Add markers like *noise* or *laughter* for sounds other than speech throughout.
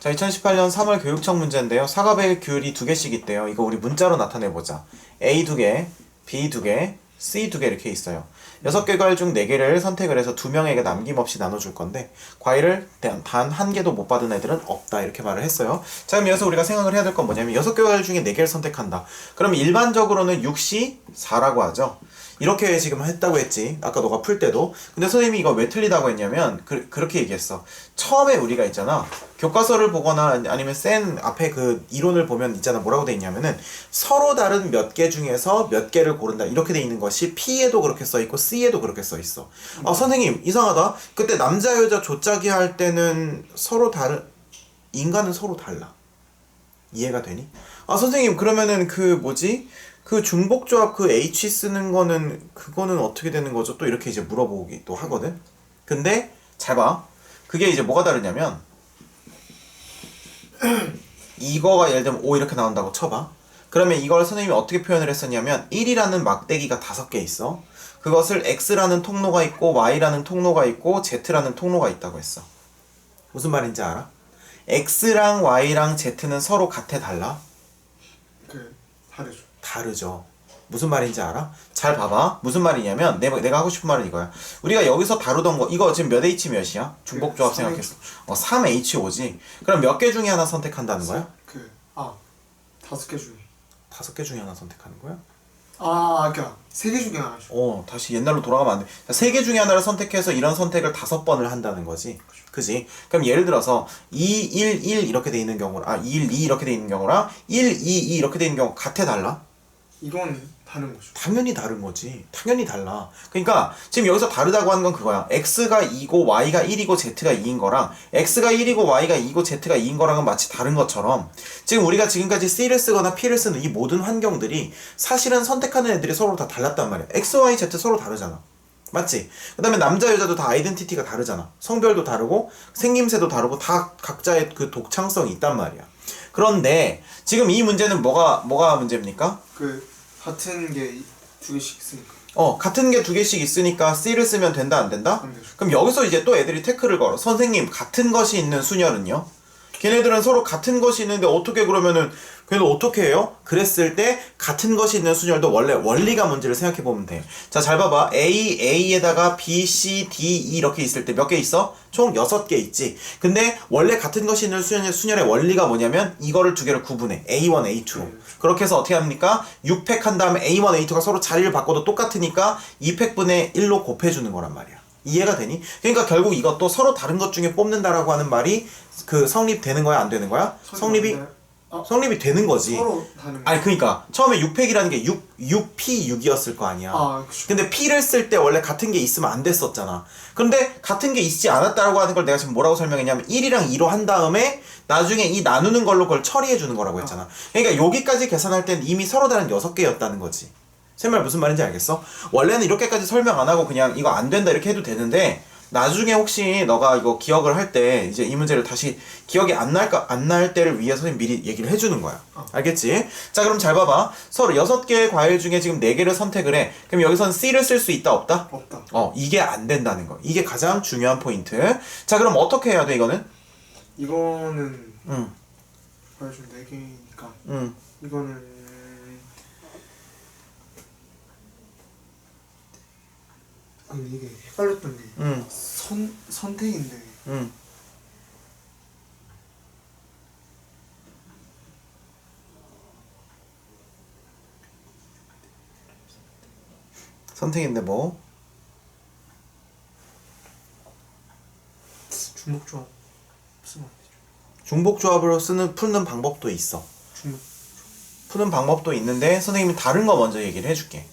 자, 2018년 3월 교육청 문제인데요. 사과배 규율이 두 개씩 있대요. 이거 우리 문자로 나타내 보자. A 두 개, B 두 개, C 두 개 이렇게 있어요. 여섯 개 과일 중 네 개를 선택을 해서 두 명에게 남김없이 나눠줄 건데 과일을 단 한 개도 못 받은 애들은 없다 이렇게 말을 했어요. 자 그럼 여기서 우리가 생각을 해야 될 건 뭐냐면 여섯 개 과일 중에 네 개를 선택한다. 그럼 일반적으로는 6시 4라고 하죠. 이렇게 지금 했다고 했지. 아까 너가 풀 때도. 근데 선생님이 이거 왜 틀리다고 했냐면 그, 그렇게 얘기했어. 처음에 우리가 있잖아. 교과서를 보거나 아니면 센 앞에 그 이론을 보면 있잖아. 뭐라고 돼 있냐면은 서로 다른 몇 개 중에서 몇 개를 고른다. 이렇게 돼 있는 것이 P에도 그렇게 써 있고 C에도 그렇게 써 있어. 아, 선생님 이상하다. 그때 남자 여자 조짜기 할 때는 서로 다른 인간은 서로 달라. 이해가 되니? 아 선생님 그러면은 그 뭐지? 그 중복 조합 그 H 쓰는 거는 그거는 어떻게 되는 거죠? 또 이렇게 이제 물어보기 또 하거든. 근데 잘 봐. 그게 이제 뭐가 다르냐면 *clears throat* 이거가 예를 들면 5 이렇게 나온다고 쳐봐. 그러면 이걸 선생님이 어떻게 표현을 했었냐면 1이라는 막대기가 다섯 개 있어. 그것을 X라는 통로가 있고 Y라는 통로가 있고 Z라는 통로가 있다고 했어. 무슨 말인지 알아? X랑 Y랑 Z는 서로 같아 달라? 그 다르죠. 다르죠. 무슨 말인지 알아? 잘 봐봐. 무슨 말이냐면 내가, 내가 하고 싶은 말은 이거야. 우리가 여기서 다루던 거 이거 지금 몇 H 몇이야? 중복 조합 그 생각했어. 어, 3H5지. 그럼 몇 개 중에 하나 선택한다는 거야? 그 아 다섯 개 중에 다섯 개 중에 하나 선택하는 거야? 아 그러니까 세개 중에 하나죠. 어, 다시 옛날로 돌아가면 안 돼. 세 개 중에 하나를 선택해서 이런 선택을 다섯 번을 한다는 거지. 그지? 그럼 예를 들어서 2, 1, 1 이렇게 돼 있는 경우랑 아, 1, 2 이렇게 돼 있는 경우랑 1, 2, 2 이렇게 돼 있는 경우 같아 달라? 이건 다른 거죠. 당연히 다른 거지. 당연히 달라. 그러니까 지금 여기서 다르다고 하는 건 그거야. x가 2고 y가 1이고 z가 2인 거랑 x가 1이고 y가 2고 z가 2인 거랑은 마치 다른 것처럼 지금 우리가 지금까지 c를 쓰거나 p를 쓰는 이 모든 환경들이 사실은 선택하는 애들이 서로 다 달랐단 말이야. x, y, z 서로 다르잖아. 맞지? 그 다음에 남자, 여자도 다 아이덴티티가 다르잖아. 성별도 다르고 생김새도 다르고 다 각자의 그 독창성이 있단 말이야. 그런데 지금 이 문제는 뭐가 뭐가 문제입니까? 그 같은 게 두 개씩 있으니까. 어 같은 게 두 개씩 있으니까 C를 쓰면 된다 안 된다? 안. 그럼 여기서 이제 또 애들이 태클을 걸어 선생님 같은 것이 있는 수녀는요? 걔네들은 서로 같은 것이 있는데 어떻게 그러면은 걔는 어떻게 해요? 그랬을 때 같은 것이 있는 수녀도 원래 원리가 뭔지를 생각해 보면 돼. 자, 잘 봐봐. A, A에다가 B, C, D, E 이렇게 있을 때 몇 개 있어? 총 6개 있지. 근데 원래 같은 것이 있는 수녀의, 수녀의 원리가 뭐냐면 이거를 두 개를 구분해. A1, A2로. 그렇게 해서 어떻게 합니까? 6팩 한 다음에 A1, A2가 서로 자리를 바꿔도 똑같으니까 2팩분의 1로 곱해주는 거란 말이야. 이해가 되니? 그러니까 결국 이것도 서로 다른 것 중에 뽑는다라고 하는 말이 그 성립되는 거야, 안 되는 거야? 성립이 아, 성립이 되는 거지. 서로 다른 거. 아니 그러니까 처음에 6팩이라는 게 6, 6P6이었을 거 아니야. 아. 근데 P를 쓸 때 원래 같은 게 있으면 안 됐었잖아. 그런데 같은 게 있지 않았다라고 하는 걸 내가 지금 뭐라고 설명했냐면 1이랑 2로 한 다음에 나중에 이 나누는 걸로 그걸 처리해 주는 거라고 했잖아. 그러니까 여기까지 계산할 땐 이미 서로 다른 6개였다는 거지. 새 말 무슨 말인지 알겠어? 원래는 이렇게까지 설명 안 하고 그냥 이거 안 된다 이렇게 해도 되는데 나중에 혹시 너가 이거 기억을 할 때 이제 이 문제를 다시 기억이 안 날까 안 날 때를 위해서 미리 얘기를 해주는 거야. 알겠지? 자 그럼 잘 봐봐. 서로 여섯 개의 과일 중에 지금 네 개를 선택을 해. 그럼 여기선 C를 쓸 수 있다 없다? 없다. 어 이게 안 된다는 거. 이게 가장 중요한 포인트. 자 그럼 어떻게 해야 돼 이거는? 이거는 응, 보여준 네 개니까 응. 이거는 근데 이게 헷갈렸던 게 응, 선 선택인데 응. 선택인데 뭐? 중복조합 쓰면 안 되죠. 중복 조합으로 쓰는 푸는 방법도 있어. 중복 푸는 방법도 있는데 선생님이 다른 거 먼저 얘기를 해줄게.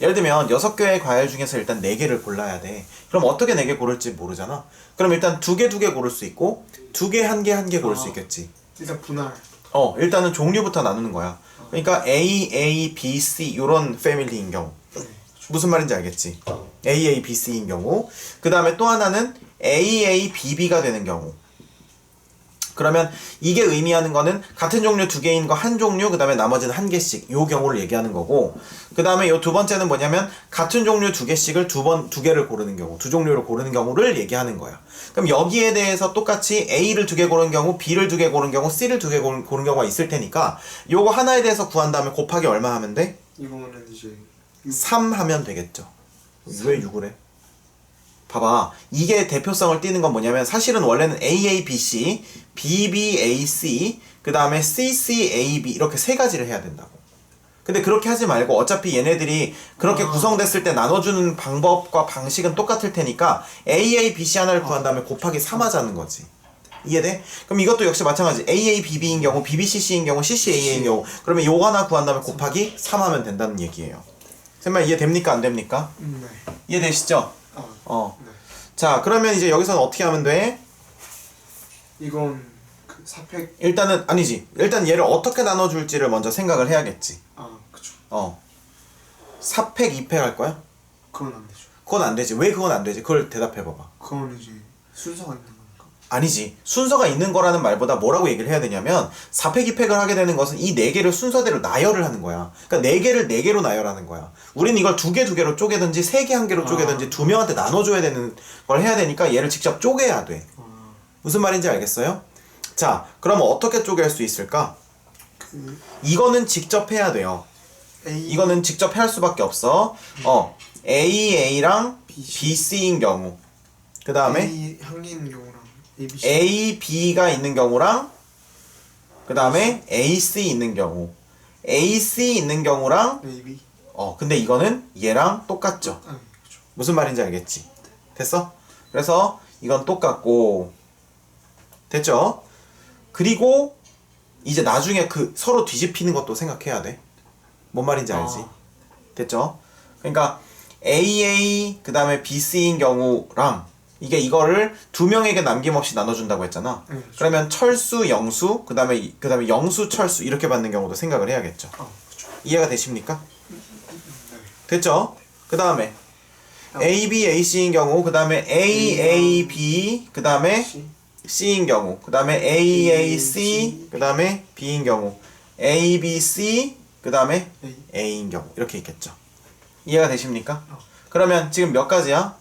예를 들면 여섯 개의 과일 중에서 일단 네 개를 골라야 돼. 그럼 어떻게 네 개 고를지 모르잖아. 그럼 일단 두 개 두 개 고를 수 있고 두 개 한 개 한 개 고를 수 아. 있겠지. 일단 분할 어 일단은 종류부터 나누는 거야. 그러니까 A, A, B, C 요런 패밀리인 경우 네. 무슨 말인지 알겠지? A, A, B, C인 경우 그 다음에 또 하나는 A, A, B, B가 되는 경우 그러면 이게 의미하는 거는 같은 종류 두 개인 거 한 종류 그다음에 나머지는 한 개씩 요 경우를 얘기하는 거고 그다음에 요 두 번째는 뭐냐면 같은 종류 두 개씩을 두 번 두 개를 고르는 경우 두 종류를 고르는 경우를 얘기하는 거야. 그럼 여기에 대해서 똑같이 A를 두 개 고르는 경우, B를 두 개 고르는 경우, C를 두 개 고르는 경우가 있을 테니까 요거 하나에 대해서 구한 다음에 곱하기 얼마 하면 돼? 이거는 이제 3 하면 되겠죠. 왜 6을 해? 봐봐. 이게 대표성을 띠는 건 뭐냐면 사실은 원래는 AABC, BBAC, 그 다음에 CCAB 이렇게 세 가지를 해야 된다고. 근데 그렇게 하지 말고 어차피 얘네들이 그렇게 아. 구성됐을 때 나눠주는 방법과 방식은 똑같을 테니까 AABC 하나를 구한 다음에 곱하기 3 하자는 거지. 이해돼? 그럼 이것도 역시 마찬가지. AABB인 경우, BBCC인 경우, CCAA인 경우. 그러면 요거 하나 구한 다음에 곱하기 3 하면 된다는 얘기예요. 쌤말 이해됩니까? 안 됩니까? 음, 네. 이해되시죠? 아, 어. 네. 자, 그러면 이제 여기서는 어떻게 하면 돼? 이건 그 사팩 일단은 아니지. 일단 얘를 어떻게 나눠 줄지를 먼저 생각을 해야겠지. 아 그쵸. 어. 4팩, 2팩 할 거야? 그건 안 되죠. 그건 안 되지. 왜 그건 안 되지? 그걸 대답해 봐봐. 그건 이제 순서가 있는 거니까. 아니지. 순서가 있는 거라는 말보다 뭐라고 얘기를 해야 되냐면 4팩, 2팩을 하게 되는 것은 이 4개를 순서대로 나열을 하는 거야. 그러니까 4개를 4개로 나열하는 거야. 우린 이걸 2개, 2개로 쪼개든지 3개, 1개로 쪼개든지 두 명한테 나눠줘야 되는 걸 해야 되니까 얘를 직접 쪼개야 돼. 아, 무슨 말인지 알겠어요? 자, 그럼 어떻게 쪼갤 수 있을까? 그 이거는 직접 해야 돼요. A 이거는 직접 할 수밖에 없어. 어, AA랑 BC. BC인 경우. 그 다음에 A 있는 경우랑 A B C A, B가 있는 경우랑 그 다음에 AC 있는 경우. AC 있는 경우랑 A B 어, 근데 이거는 얘랑 똑같죠. 아 그쵸. 무슨 말인지 알겠지? 됐어? 그래서 이건 똑같고 됐죠? 그리고 이제 나중에 그 서로 뒤집히는 것도 생각해야 돼. 뭔 말인지 알지? 아. 됐죠? 그러니까 AA 그 다음에 BC인 경우랑 이게 이거를 두 명에게 남김없이 나눠준다고 했잖아. 네. 그러면 철수, 영수, 그 다음에 이- 그다음에 영수, 철수 이렇게 받는 경우도 생각을 해야겠죠. 아 그쵸. 이해가 되십니까? 네. 됐죠? 그 다음에 A, B, A, C인 경우, 그 다음에 A, A, B, 그 다음에 C C인 경우, 그 다음에 A, A, C, 그 다음에 B인 경우, A, B, C, 그 다음에 A A인 경우 이렇게 있겠죠. 이해가 되십니까? 어. 그러면 지금 몇 가지야?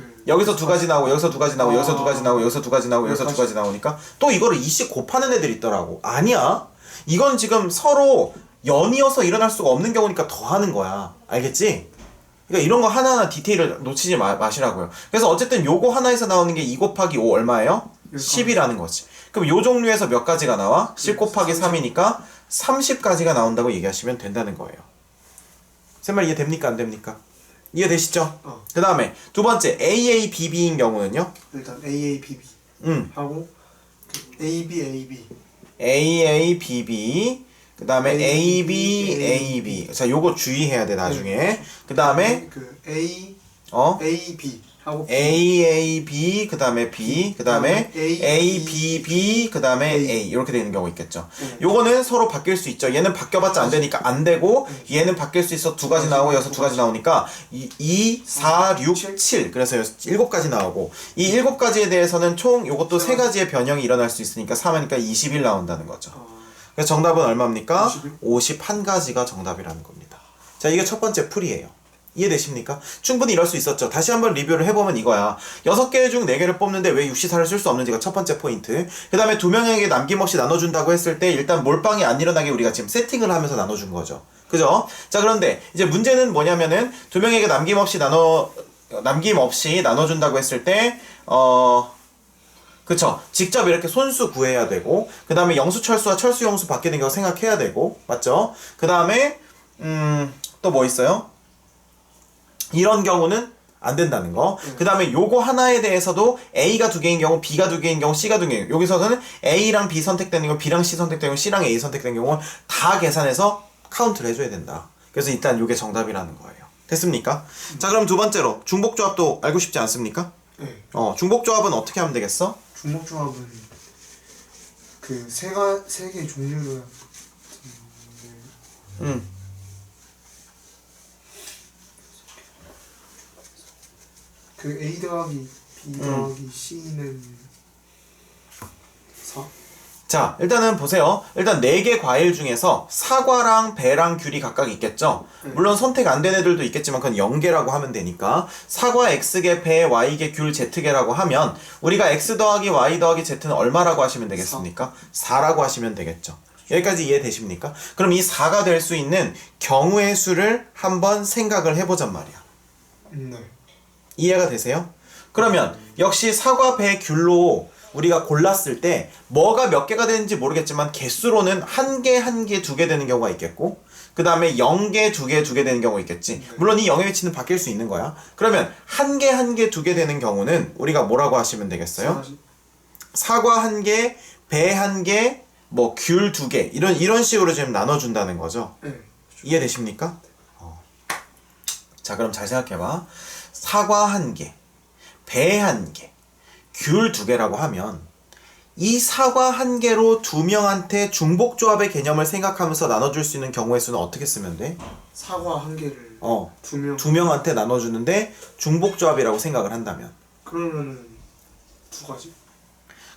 그 여기서 두 가지 나오고 여기서 두 가지 나오고 여기서 두 아. 가지 나오고 여기서 두 가지 나오고 여기서 두. 가지 나오니까 또 이거를 이씩 곱하는 애들이 있더라고. 아니야. 이건 지금 서로 연이어서 일어날 수가 없는 경우니까 더 하는 거야. 알겠지? 그러니까 이런 거 하나하나 디테일을 놓치지 마, 마시라고요. 그래서 어쨌든 요거 하나에서 나오는 게 2 곱하기 5 얼마예요? 열가지. 10이라는 거지. 그럼 요 종류에서 몇 가지가 나와? 10 곱하기 3이니까 30가지가 나온다고 얘기하시면 된다는 거예요. 쌤말 이해 됩니까? 안 됩니까? 이해되시죠? 어. 그 다음에 두 번째 AABB인 경우는요. 일단 A A B B 음, 하고 그 A B A B. AABB 그 다음에 AB AB 자 요거 주의해야 돼 나중에. 그 다음에 그 A 어? A B 하고 B. AAB 그 다음에 B 그 다음에 A, ABB 그 다음에 A. A 이렇게 되는 경우 있겠죠. 네. 요거는 서로 바뀔 수 있죠. 얘는 바뀌어봤자 안 되니까 안 되고 얘는 바뀔 수 있어 두 가지 나오고 여기서 두 가지 나오니까 2, 2 4, 6, 7 그래서 일곱 가지 나오고 이 일곱 가지에 대해서는 총 요것도 세 가지의 변형이 일어날 수 있으니까 3하니까 21 나온다는 거죠. 어, 그래서 정답은 얼마입니까? 51? 51가지가 정답이라는 겁니다. 자, 이게 첫 번째 풀이에요. 이해되십니까? 충분히 이럴 수 있었죠. 다시 한번 리뷰를 해보면 이거야. 6개 중 4개를 뽑는데 왜 6시사를 쓸 수 없는지가 첫 번째 포인트. 그 다음에 두 명에게 남김없이 나눠준다고 했을 때 일단 몰빵이 안 일어나게 우리가 지금 세팅을 하면서 나눠준 거죠. 그죠? 자, 그런데 이제 문제는 뭐냐면은 두 명에게 남김없이 나눠, 남김없이 나눠준다고 했을 때, 어, 그쵸. 직접 이렇게 손수 구해야 되고, 그 다음에 영수 철수와 철수 영수 바뀌는 거 생각해야 되고, 맞죠? 그 다음에, 음, 또 뭐 있어요? 이런 경우는 안 된다는 거. 그 다음에 요거 하나에 대해서도 A가 두 개인 경우, B가 두 개인 경우, C가 두 개인 경우. 여기서는 A랑 B 선택되는 경우, B랑 C 선택되는 경우, C랑 A 선택되는 경우는 다 계산해서 카운트를 해줘야 된다. 그래서 일단 요게 정답이라는 거예요. 됐습니까? 자, 그럼 두 번째로, 중복조합도 알고 싶지 않습니까? 네. 어, 중복조합은 어떻게 하면 되겠어? 중복조합은 그 세가 세 개 종류를 음. 그 A 더하기 B 음. 더하기 C는 4 자, 일단은 보세요. 일단 네 개 과일 중에서 사과랑 배랑 귤이 각각 있겠죠? 물론 선택 안 된 애들도 있겠지만 그건 0개라고 하면 되니까 사과 X개, 배 Y개, 귤 Z개라고 하면 우리가 X 더하기 Y 더하기 Z는 얼마라고 하시면 되겠습니까? 4라고 하시면 되겠죠. 여기까지 이해되십니까? 그럼 이 4가 될 수 있는 경우의 수를 한번 생각을 해보잔 말이야. 네. 이해가 되세요? 그러면 역시 사과, 배, 귤로 우리가 골랐을 때 뭐가 몇 개가 되는지 모르겠지만 개수로는 한 개, 한 개, 두 개 되는 경우가 있겠고 그 다음에 0개, 두 개, 두개 되는 경우가 있겠지. 물론 이 0의 위치는 바뀔 수 있는 거야. 그러면 한 개, 한 개, 두개 되는 경우는 우리가 뭐라고 하시면 되겠어요? 사과 한 개, 배한 개, 뭐귤두개 이런 이런 식으로 지금 나눠준다는 거죠. 네. 이해되십니까? 어. 자, 그럼 잘 생각해봐. 사과 한 개, 배 한 개, 귤 두 개라고 하면 이 사과 한 개로 두 명한테 중복 조합의 개념을 생각하면서 나눠줄 수 있는 경우의 수는 어떻게 쓰면 돼? 사과 한 개를 어, 두 명. 두 명한테 나눠주는데 중복 조합이라고 생각을 한다면. 그러면은 두 가지.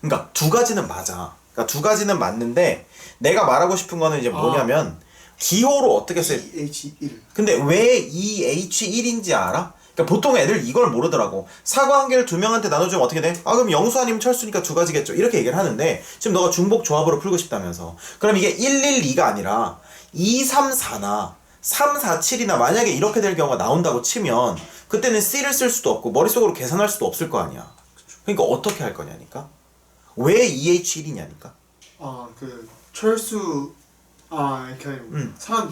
그러니까 두 가지는 맞아. 그러니까 두 가지는 맞는데 내가 말하고 싶은 거는 이제 뭐냐면 기호로 어떻게 써? H 1. 근데 왜이 H1인지 알아? 그러니까 보통 애들 이걸 모르더라고. 사과 한 개를 두 명한테 나눠주면 어떻게 돼? 아 그럼 영수 아니면 철수니까 두 가지겠죠. 이렇게 얘기를 하는데 지금 너가 중복 조합으로 풀고 싶다면서. 그럼 이게 112가 아니라 2, 3, 4나 3, 4, 7이나 만약에 이렇게 될 경우가 나온다고 치면 그때는 C를 쓸 수도 없고 머릿속으로 계산할 수도 없을 거 아니야. 그러니까 어떻게 할 거냐니까. 왜 2H1이냐니까. 아, 그 철수 아, 이렇게 음. 사람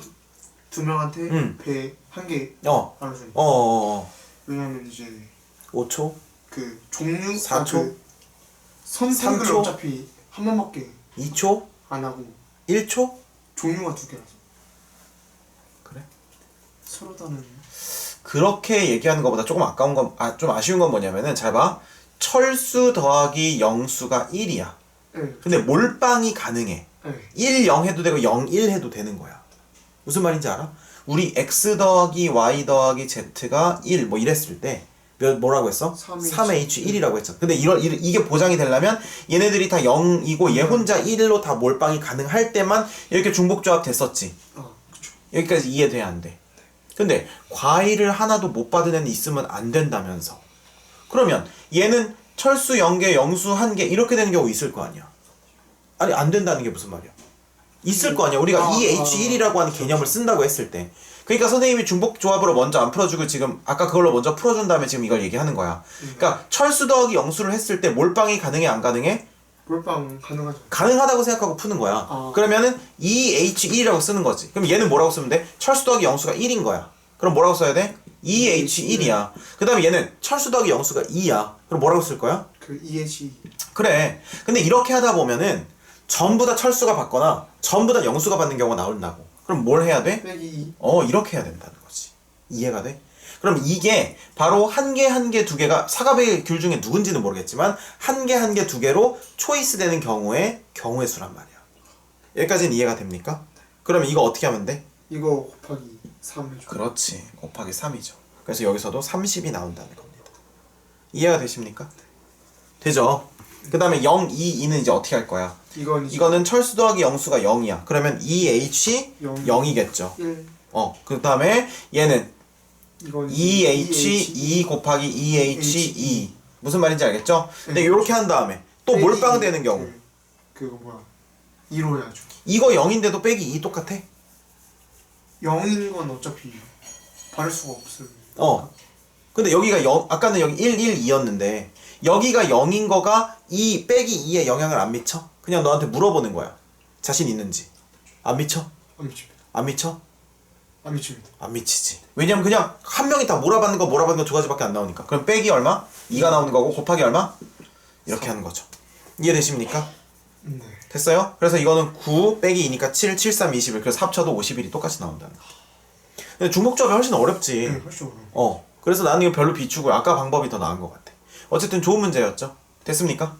두 명한테 음. 배한개 어, 나눠주는. 어, 어, 어. 왜냐면 이제 5초? 그 종류 사 아, 초? 그 선택을 삼 초? 어차피 한 번밖에 2초? 안 하고 1초? 종류가 두 개라서 그래? 서로 다른 그렇게 얘기하는 것보다 조금 아까운 건, 아, 좀 아쉬운 건 뭐냐면은, 잘 봐. 철수 더하기 영수가 1이야. 네, 근데 몰빵이 가능해. 네. 1, 0 해도 되고 0, 1 해도 되는 거야. 무슨 말인지 알아? 우리 x 더하기 y 더하기 z가 1, 뭐 이랬을 때, 몇, 뭐라고 했어? 3H. 3H1이라고 했죠. 근데 이런, 이- 이게 보장이 되려면 얘네들이 다 0이고 얘 혼자 1로 다 몰빵이 가능할 때만 이렇게 중복 조합 됐었지. 아, 그쵸. 여기까지 이해돼야 안 돼. 근데 과일을 하나도 못 받은 애는 있으면 안 된다면서. 그러면 얘는 철수 0개, 영수 1개 이렇게 되는 경우 있을 거 아니야. 아니 안 된다는 게 무슨 말이야? 있을 거 아니야. 우리가 아, EH1이라고 하는 개념을 쓴다고 했을 때. 그러니까 선생님이 중복 조합으로 먼저 안 풀어주고 지금 아까 그걸로 먼저 풀어준 다음에 지금 이걸 얘기하는 거야. 그러니까 철수 더하기 영수를 했을 때 몰빵이 가능해 안 가능해? 몰빵 가능하죠. 가능하다고 생각하고 푸는 거야. 아. 그러면은 EH1이라고 쓰는 거지. 그럼 얘는 뭐라고 쓰면 돼? 철수 더하기 영수가 1인 거야. 그럼 뭐라고 써야 돼? EH1이야. 그 다음에 얘는 철수 더하기 영수가 2야. 그럼 뭐라고 쓸 거야? 그 EH 그래. 근데 이렇게 하다 보면은 전부 다 철수가 받거나 전부 다 영수가 받는 경우가 나온다고. 그럼 뭘 해야 돼? 빼기 2. 어, 이렇게 해야 된다는 거지. 이해가 돼? 그럼 이게 바로 한 개, 한 개, 두 개가 사과배 귤 중에 누군지는 모르겠지만 한 개, 한 개, 두 개로 초이스 되는 경우의 경우의 수란 말이야. 여기까지는 이해가 됩니까? 그러면 이거 어떻게 하면 돼? 이거 곱하기 3 해줘. 그렇지. 곱하기 3이죠. 그래서 여기서도 30이 나온다는 겁니다. 이해가 되십니까? 되죠? 그 다음에 0, 2, 2는 이제 어떻게 할 거야? 이건 이제 이거는 철수 더하기 영수가 0이야. 그러면 2H 영. 0이겠죠. 1. 어, 그 다음에 얘는 이건 2H 2 곱하기 2H 2 무슨 말인지 알겠죠? 근데 이렇게 한 다음에 또 빼기 몰빵 되는 이. 경우 그, 그거 뭐야? 2로 해야죠. 이거 0인데도 빼기 2 똑같아? 0인 건 어차피 바를 수가 없어요. 어. 근데 여기가 0, 아까는 여기 1, 1, 2였는데 여기가 0인 거가 2 빼기 2에 영향을 안 미쳐? 그냥 너한테 물어보는 거야. 자신 있는지. 안 미쳐? 안 미칩니다. 안 미쳐? 안 미칩니다. 안 미치지. 왜냐면 그냥 한 명이 다 몰아받는 거 몰아받는 거 두 가지밖에 안 나오니까. 그럼 빼기 얼마? 2가 나오는 거고 곱하기 얼마? 이렇게 하는 거죠. 이해되십니까? 네. 됐어요? 그래서 이거는 9 빼기 2니까 7, 7, 3, 21. 그래서 합쳐도 51이 똑같이 나온다는 거. 근데 중복조합이 훨씬 어렵지. 네, 훨씬 어려워. 어. 그래서 나는 이거 별로 비추고 아까 방법이 더 나은 것 같아. 어쨌든 좋은 문제였죠. 됐습니까?